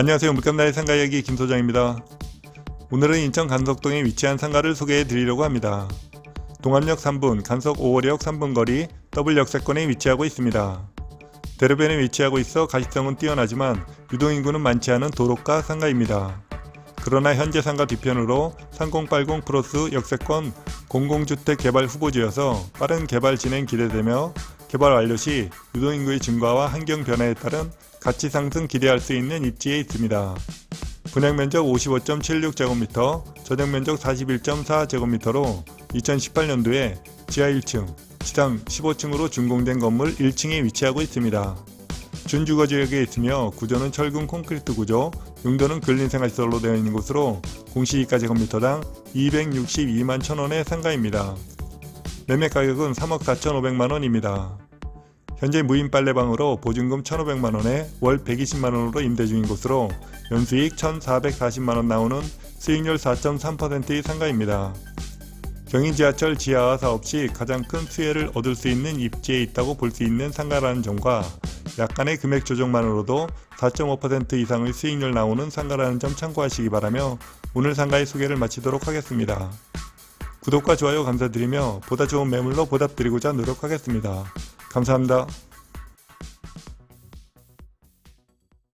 안녕하세요. 물감나의 상가 이야기 김 소장입니다. 오늘은 인천 간석동에 위치한 상가를 소개해 드리려고 합니다. 동암역 3분, 간석 5월역 3분 거리 더블 역세권에 위치하고 있습니다. 대로변에 위치하고 있어 가시성은 뛰어나지만 유동인구는 많지 않은 도로가 상가입니다. 그러나 현재 상가 뒤편으로 3080 플러스 역세권 공공주택 개발 후보지여서 빠른 개발 진행 기대되며 개발 완료 시 유동인구의 증가와 환경 변화에 따른 가치 상승 기대할 수 있는 입지에 있습니다. 분양 면적 55.76제곱미터, 전용 면적 41.4제곱미터로 2018년도에 지하 1층, 지상 15층으로 준공된 건물 1층에 위치하고 있습니다. 준주거 지역에 있으며 구조는 철근 콘크리트 구조, 용도는 근린생활시설로 되어 있는 곳으로 공시지가 제곱미터당 262만 천원의 상가입니다. 매매 가격은 3억 4,500만 원입니다. 현재 무인 빨래방으로 보증금 1,500만 원에 월 120만 원으로 임대 중인 곳으로 연수익 1,440만 원 나오는 수익률 4.3%의 상가입니다. 경인 지하철 지하화 사업 시 가장 큰 수혜를 얻을 수 있는 입지에 있다고 볼 수 있는 상가라는 점과 약간의 금액 조정만으로도 4.5% 이상의 수익률 나오는 상가라는 점 참고하시기 바라며 오늘 상가의 소개를 마치도록 하겠습니다. 구독과 좋아요 감사드리며 보다 좋은 매물로 보답드리고자 노력하겠습니다. 감사합니다.